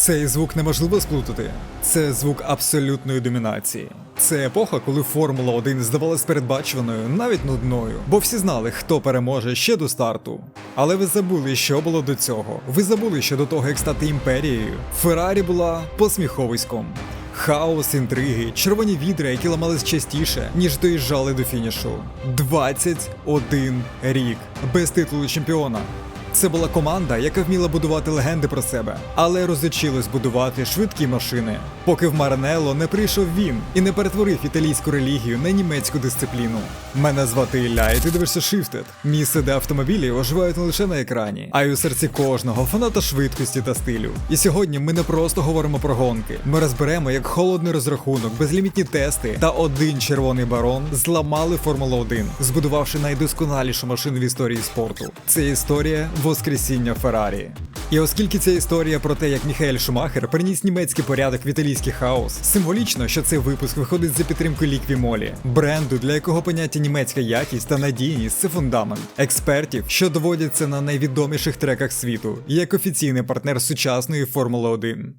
Цей звук неможливо сплутати. Це звук абсолютної домінації. Це епоха, коли Формула 1 здавалась передбачуваною, навіть нудною, бо всі знали, хто переможе ще до старту. Але ви забули, що було до цього. Ви забули, що до того, як стати імперією, Феррарі була посміховиськом. Хаос, інтриги, червоні відра, які ламались частіше, ніж доїжджали до фінішу. 21 рік без титулу чемпіона. Це була команда, яка вміла будувати легенди про себе, але розучилась будувати швидкі машини, поки в Маринелло не прийшов він і не перетворив італійську релігію на німецьку дисципліну. Мене звати Ілля, і ти дивишся Shifted. Місце, де автомобілі оживають не лише на екрані, а й у серці кожного фаната швидкості та стилю. І сьогодні ми не просто говоримо про гонки. Ми розберемо, як холодний розрахунок, безлімітні тести та один червоний барон зламали Формулу 1, збудувавши найдосконалішу машину в історії спорту. Це історія Воскресіння Феррарі. І оскільки ця історія про те, як Міхаель Шумахер приніс німецький порядок в італійський хаос, символічно, що цей випуск виходить за підтримки Лікві Молі, бренду, для якого поняття німецька якість та надійність це фундамент, експертів, що доводяться на найвідоміших треках світу, як офіційний партнер сучасної Формули 1.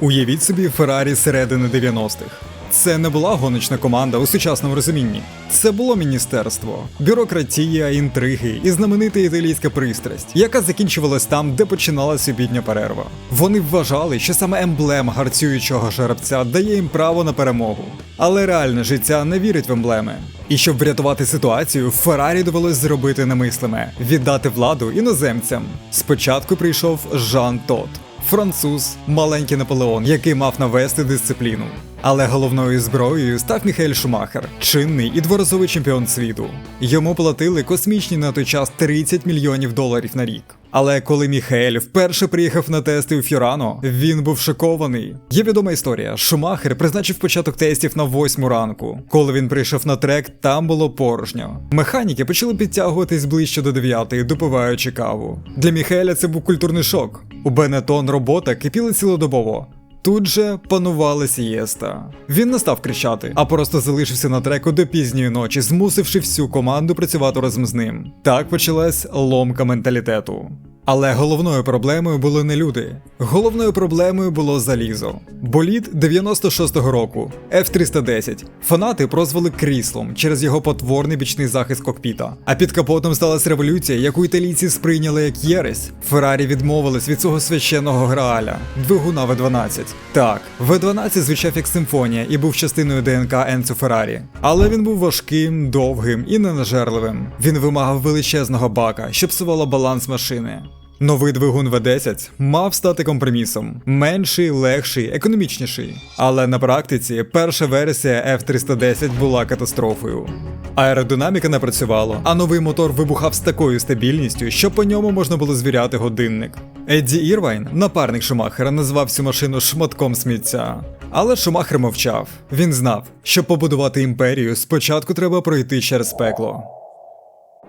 Уявіть собі Феррарі середини 90-х. Це не була гоночна команда у сучасному розумінні. Це було міністерство, бюрократія, інтриги і знаменита італійська пристрасть, яка закінчувалась там, де починалася обідня перерва. Вони вважали, що саме емблема гарцюючого жеребця дає їм право на перемогу. Але реальне життя не вірить в емблеми. І щоб врятувати ситуацію, Феррарі довелось зробити немислиме віддати владу іноземцям. Спочатку прийшов Жан Тот, француз, маленький Наполеон, який мав навести дисципліну. Але головною зброєю став Міхель Шумахер, чинний і дворазовий чемпіон світу. Йому платили космічні на той час 30 мільйонів доларів на рік. Але коли Міхель вперше приїхав на тести у Фьорано, він був шокований. Є відома історія. Шумахер призначив початок тестів на восьму ранку. Коли він прийшов на трек, там було порожньо. Механіки почали підтягуватись ближче до дев'ятої, допиваючи каву. Для Міхеля це був культурний шок. У Бенетон робота кипіла цілодобово. Тут же панували сієста. Він не став кричати, а просто залишився на треку до пізньої ночі, змусивши всю команду працювати разом з ним. Так почалась ломка менталітету. Але головною проблемою були не люди. Головною проблемою було залізо. Боліт 96-го року, F310. Фанати прозвали кріслом через його потворний бічний захист кокпіта. А під капотом сталася революція, яку італійці сприйняли як єресь. Феррарі відмовились від цього священного грааля двигуна В12. Так, В12 звучав як симфонія і був частиною ДНК Енцо Феррарі. Але він був важким, довгим і ненажерливим. Він вимагав величезного бака, що псувало баланс машини. Новий двигун В10 мав стати компромісом: менший, легший, економічніший. Але на практиці перша версія F310 була катастрофою. Аеродинаміка не працювала, а новий мотор вибухав з такою стабільністю, що по ньому можна було звіряти годинник. Едді Ірвайн, напарник Шумахера, назвав цю машину шматком сміття. Але Шумахер мовчав. Він знав, щоб побудувати імперію, спочатку треба пройти через пекло.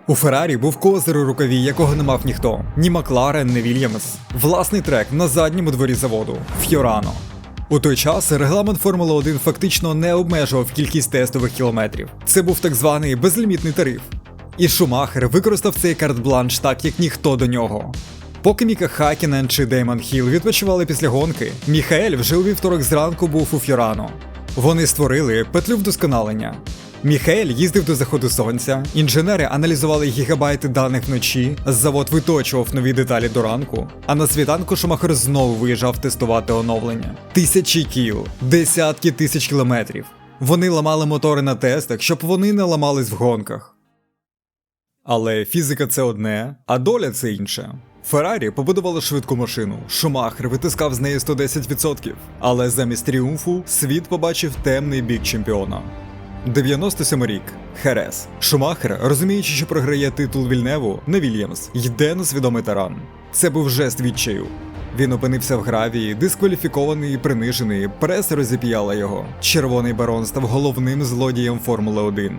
У Феррарі був козир у рукаві, якого не мав ніхто. Ні Макларен, ні Вільямс. Власний трек на задньому дворі заводу Фьорано. У той час регламент Формули 1 фактично не обмежував кількість тестових кілометрів. Це був так званий безлімітний тариф. І Шумахер використав цей карт-бланш так, як ніхто до нього. Поки Міка Хакінен чи Деймон Хіл відпочивали після гонки, Міхаель вже у вівторок зранку був у Фьорано. Вони створили петлю вдосконалення. Міхаель їздив до заходу сонця, інженери аналізували гігабайти даних вночі, завод виточував нові деталі до ранку, а на світанку Шумахер знову виїжджав тестувати оновлення. Тисячі кіл, десятки тисяч кілометрів. Вони ламали мотори на тестах, щоб вони не ламались в гонках. Але фізика це одне, а доля це інше. Феррарі побудували швидку машину. Шумахер витискав з неї 110%. Але замість тріумфу світ побачив темний бік чемпіона. 97 рік. Херес. Шумахер, розуміючи, що програє титул Вільневу, не Вільямс, йде на свідомий таран. Це був жест відчаю. Він опинився в гравії, дискваліфікований і принижений, преса розіп'яла його. Червоний барон став головним злодієм Формули 1.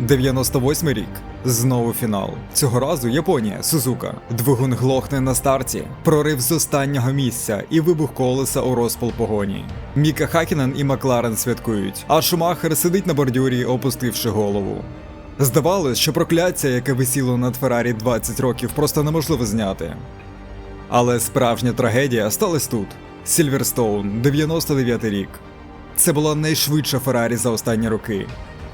98 рік. Знову фінал. Цього разу Японія, Сузука. Двигун глохне на старті, прорив з останнього місця і вибух колеса у розпал погоні. Міка Хакінен і Макларен святкують, а Шумахер сидить на бордюрі, опустивши голову. Здавалось, що прокляття, яке висіло над Феррарі 20 років, просто неможливо зняти. Але справжня трагедія сталася тут. Сільверстоун, 99 рік. Це була найшвидша Феррарі за останні роки.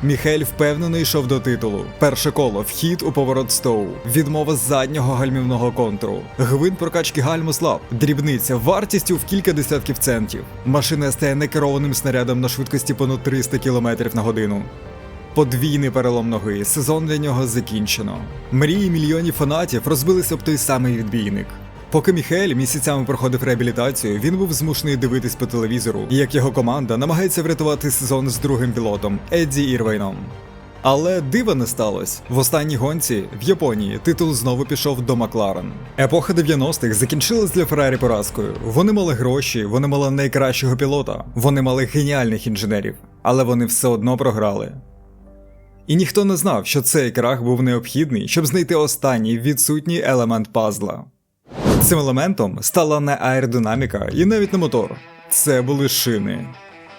Міхель впевнено йшов до титулу. Перше коло, вхід у поворот Стоу, відмова з заднього гальмівного контуру, гвинт прокачки гальму слаб, дрібниця вартістю в кілька десятків центів. Машина стає некерованим снарядом на швидкості понад 300 км на годину. Подвійний перелом ноги, сезон для нього закінчено. Мрії мільйонів фанатів розбилися об той самий відбійник. Поки Міхель місяцями проходив реабілітацію, він був змушений дивитись по телевізору, як його команда намагається врятувати сезон з другим пілотом Едді Ірвейном. Але дива не сталося. В останній гонці в Японії титул знову пішов до Макларен. Епоха 90-х закінчилась для Феррарі поразкою. Вони мали гроші, вони мали найкращого пілота, вони мали геніальних інженерів, але вони все одно програли. І ніхто не знав, що цей крах був необхідний, щоб знайти останній відсутній елемент пазла. Цим елементом стала не аеродинаміка і навіть не мотор. Це були шини.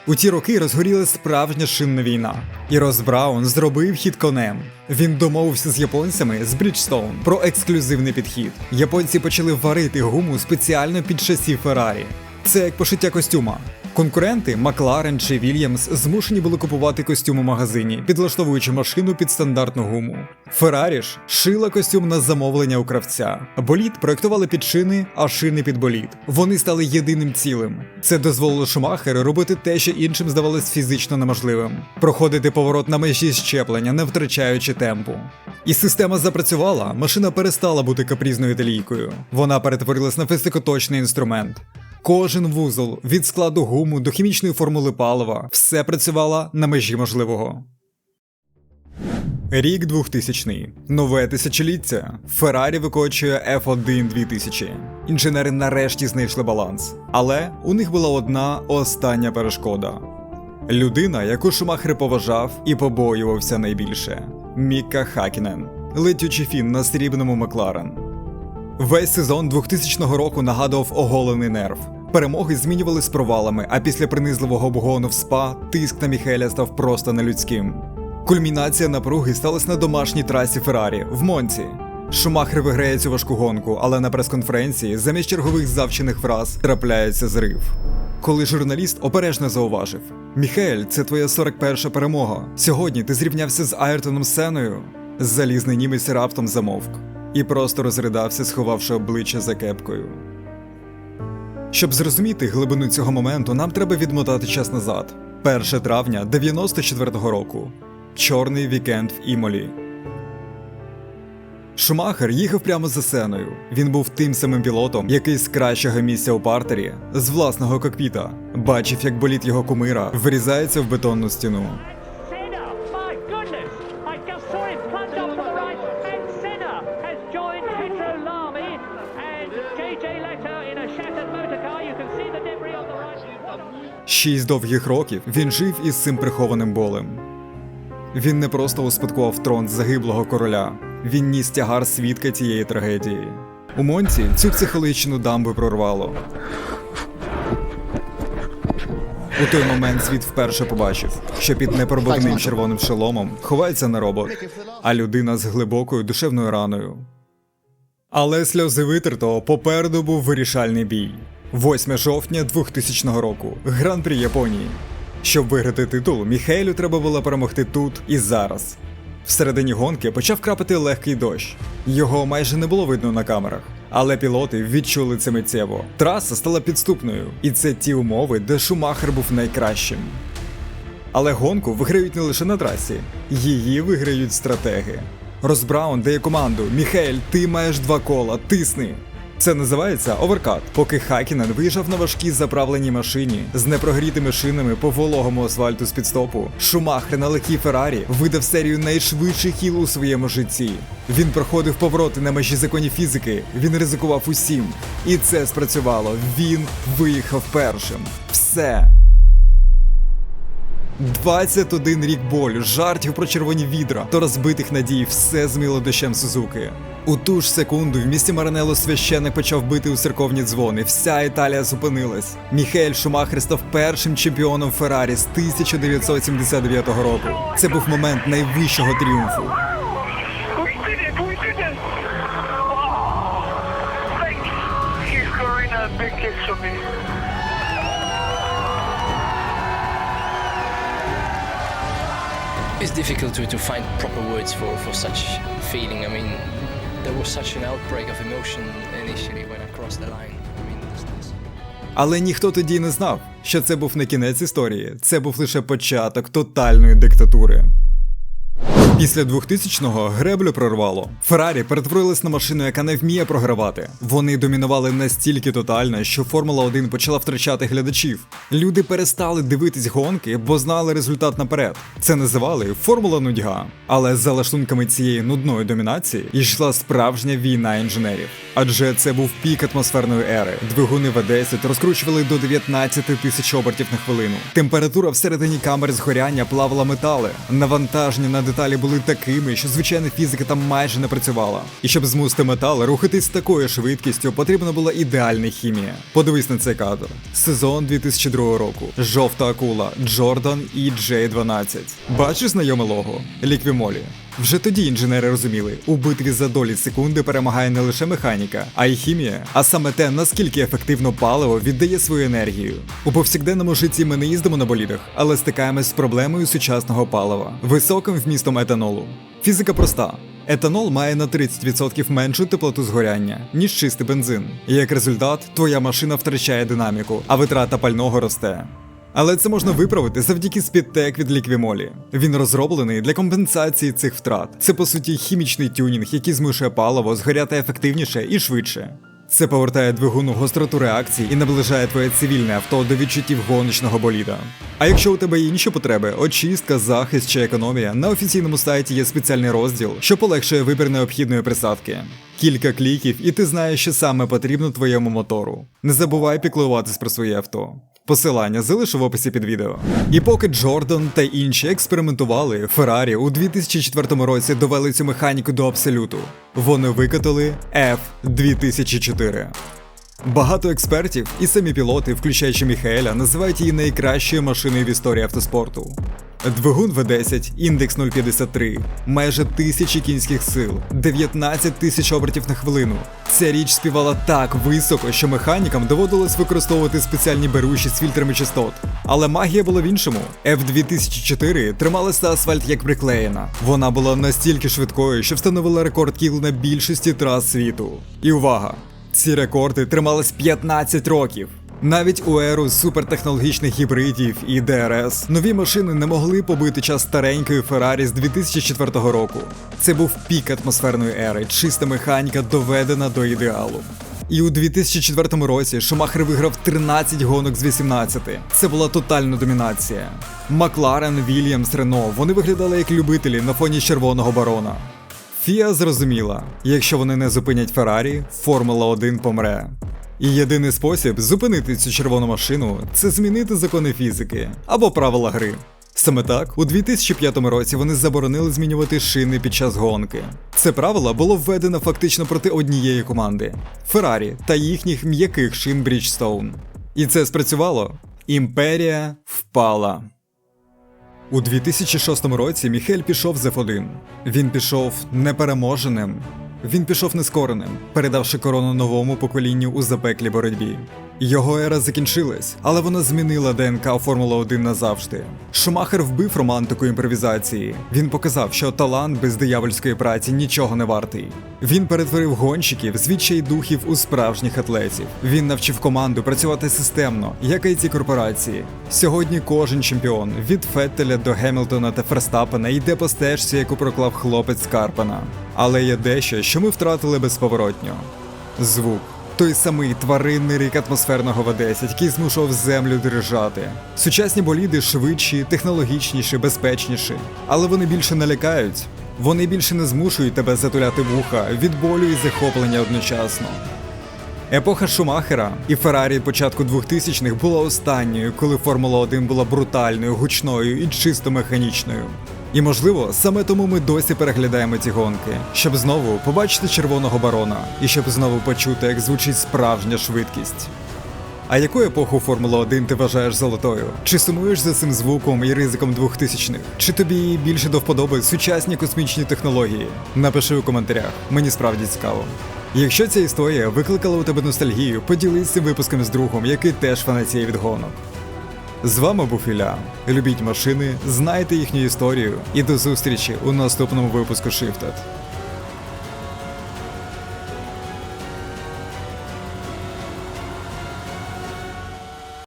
У ті роки розгоріла справжня шинна війна. І Рос Браун зробив хід конем. Він домовився з японцями з Bridgestone про ексклюзивний підхід. Японці почали варити гуму спеціально під шасі Феррарі. Це як пошиття костюма. Конкуренти Макларен чи Вільямс змушені були купувати костюм у магазині, підлаштовуючи машину під стандартну гуму. Феррарі ж шила костюм на замовлення у кравця. Болід проектували під шини, а шини під болід. Вони стали єдиним цілим. Це дозволило Шумахеру робити те, що іншим здавалось фізично неможливим: проходити поворот на межі щеплення, не втрачаючи темпу. І система запрацювала, машина перестала бути капрізною італійкою. Вона перетворилась на високоточний інструмент. Кожен вузол від складу гуму до хімічної формули палива все працювало на межі можливого. Рік 2000. Нове тисячоліття. Феррарі викочує F1 2000. Інженери нарешті знайшли баланс. Але у них була одна остання перешкода. Людина, яку Шумахер поважав і побоювався найбільше Міка Хакінен, летючий фін на срібному Макларен. Весь сезон 2000 року нагадував оголений нерв. Перемоги змінювались провалами, а після принизливого обгону в спа тиск на Міхеля став просто нелюдським. Кульмінація напруги сталася на домашній трасі Феррарі в Монці. Шумахер виграє цю важку гонку, але на прес-конференції замість чергових завчених фраз трапляється зрив. Коли журналіст обережно зауважив: Міхель, це твоя 41-ша перемога. Сьогодні ти зрівнявся з Айртоном Сеною. Залізний німець раптом замовк і просто розридався, сховавши обличчя за кепкою. Щоб зрозуміти глибину цього моменту, нам треба відмотати час назад. 1 травня 94-го року. Чорний вікенд в Імолі. Шумахер їхав прямо за сценою. Він був тим самим пілотом, який з кращого місця у партері, з власного кокпіта, бачив, як боліт його кумира врізається в бетонну стіну. Шість довгих років він жив із цим прихованим болем. Він не просто успадкував трон загиблого короля, він ніс тягар свідка цієї трагедії. У Монці цю психологічну дамбу прорвало. У той момент світ вперше побачив, що під непробудним червоним шоломом ховається не робот, а людина з глибокою душевною раною. Але сльози витерто попереду був вирішальний бій. 8 жовтня 2000 року. Гран-прі Японії. Щоб виграти титул, Міхейлю треба було перемогти тут і зараз. Всередині гонки почав крапати легкий дощ. Його майже не було видно на камерах. Але пілоти відчули це миттєво. Траса стала підступною, і це ті умови, де Шумахер був найкращим. Але гонку виграють не лише на трасі, її виграють стратеги. Розбраун дає команду: Міхель, ти маєш два кола, тисни. Це називається оверкат. Поки Хакінен виїжджав на важкій заправленій машині з непрогрітими шинами по вологому асфальту з підстопу, Шумахер на легкій Феррарі видав серію найшвидших хіл у своєму житті. Він проходив повороти на межі законів фізики, він ризикував усім. І це спрацювало. Він виїхав першим. Все. 21 рік болю, жартів про червоні відра та розбитих надій все змило дощем Сузуки. У ту ж секунду в місті Маранело священик почав бити у церковні дзвони. Вся Італія зупинилась. Міхель Шумахер став першим чемпіоном Феррарі з 1979 року. Це був момент найвищого тріумфу. It's difficult to, to find proper words for, for such feeling. I mean, Але ніхто тоді не знав, що це був не кінець історії, це був лише початок тотальної диктатури. Після 2000-го греблю прорвало. Феррарі перетворилась на машину, яка не вміє програвати. Вони домінували настільки тотально, що Формула 1 почала втрачати глядачів. Люди перестали дивитись гонки, бо знали результат наперед. Це називали Формула нудьга. Але за лаштунками цієї нудної домінації йшла справжня війна інженерів. Адже це був пік атмосферної ери. Двигуни В10 розкручували до 19 тисяч обертів на хвилину. Температура всередині камер згоряння плавала метали. Навантаження на деталі були такими, що звичайна фізика там майже не працювала. І щоб змусити метал рухатись такою швидкістю, потрібна була ідеальна хімія. Подивись на цей кадр. Сезон 2002 року. Жовта акула, Джордан і Джей 12. Бачиш знайоме лого? Ліквімолі. Вже тоді інженери розуміли, у битві за долі секунди перемагає не лише механіка, а й хімія, а саме те, наскільки ефективно паливо віддає свою енергію. У повсякденному житті ми не їздимо на болідах, але стикаємось з проблемою сучасного палива, високим вмістом етанолу. Фізика проста. Етанол має на 30% меншу теплоту згоряння, ніж чистий бензин. Як результат, твоя машина втрачає динаміку, а витрата пального росте. Але це можна виправити завдяки спідтек від ліквімолі. Він розроблений для компенсації цих втрат. Це по суті хімічний тюнінг, який змушує паливо згоряти ефективніше і швидше. Це повертає двигун у гостроту реакції і наближає твоє цивільне авто до відчуттів гоночного боліда. А якщо у тебе є інші потреби, очистка, захист чи економія, на офіційному сайті є спеціальний розділ, що полегшує вибір необхідної присадки. Кілька кліків, і ти знаєш, що саме потрібно твоєму мотору. Не забувай піклуватись про своє авто. Посилання залишу в описі під відео. І поки Джордан та інші експериментували, Феррарі у 2004 році довели цю механіку до абсолюту. Вони викатали F2004. Багато експертів і самі пілоти, включаючи Міхаеля, називають її найкращою машиною в історії автоспорту. Двигун V10, індекс 053, майже тисячі кінських сил, 19 тисяч обертів на хвилину. Ця річ співала так високо, що механікам доводилось використовувати спеціальні беруші з фільтрами частот. Але магія була в іншому. F2004 трималася асфальт як приклеєна. Вона була настільки швидкою, що встановила рекорд кіл на більшості трас світу. І увага! Ці рекорди тримались 15 років. Навіть у еру супертехнологічних гібридів і ДРС нові машини не могли побити час старенької Феррарі з 2004 року. Це був пік атмосферної ери, чиста механіка доведена до ідеалу. І у 2004 році Шумахер виграв 13 гонок з 18. Це була тотальна домінація. Макларен, Вільямс, Рено вони виглядали як любителі на фоні червоного барона. Фіа зрозуміла, якщо вони не зупинять Феррарі, Формула 1 помре. І єдиний спосіб зупинити цю червону машину це змінити закони фізики або правила гри. Саме так, у 2005 році вони заборонили змінювати шини під час гонки. Це правило було введено фактично проти однієї команди Феррарі та їхніх м'яких шин Bridgestone. І це спрацювало. Імперія впала. У 2006 році Міхель пішов з F1. Він пішов непереможеним. Він пішов нескореним, передавши корону новому поколінню у запеклій боротьбі. Його ера закінчилась, але вона змінила ДНК Формула 1 назавжди. Шумахер вбив романтику імпровізації. Він показав, що талант без диявольської праці нічого не вартий. Він перетворив гонщиків з відчайдухів у справжніх атлетів. Він навчив команду працювати системно, як і ці корпорації. Сьогодні кожен чемпіон від Феттеля до Гемілтона та Ферстапена йде по стежці, яку проклав хлопець Карпена. Але є дещо, що ми втратили безповоротньо. Звук. Той самий тваринний рік атмосферного В10, який змушував землю дрижати. Сучасні боліди швидші, технологічніші, безпечніші. Але вони більше не лякають. Вони більше не змушують тебе затуляти вуха від болю і захоплення одночасно. Епоха Шумахера і Феррарі початку 2000-х була останньою, коли Формула 1 була брутальною, гучною і чисто механічною. І можливо, саме тому ми досі переглядаємо ці гонки, щоб знову побачити червоного барона і щоб знову почути, як звучить справжня швидкість. А яку епоху Формула 1 ти вважаєш золотою? Чи сумуєш за цим звуком і ризиком 2000-х? Чи тобі більше до вподоби сучасні космічні технології? Напиши у коментарях, мені справді цікаво. Якщо ця історія викликала у тебе ностальгію, поділись цим випуском з другом, який теж фанатіє від гонок. З вами був Іля. Любіть машини, знайте їхню історію і до зустрічі у наступному випуску Shifted.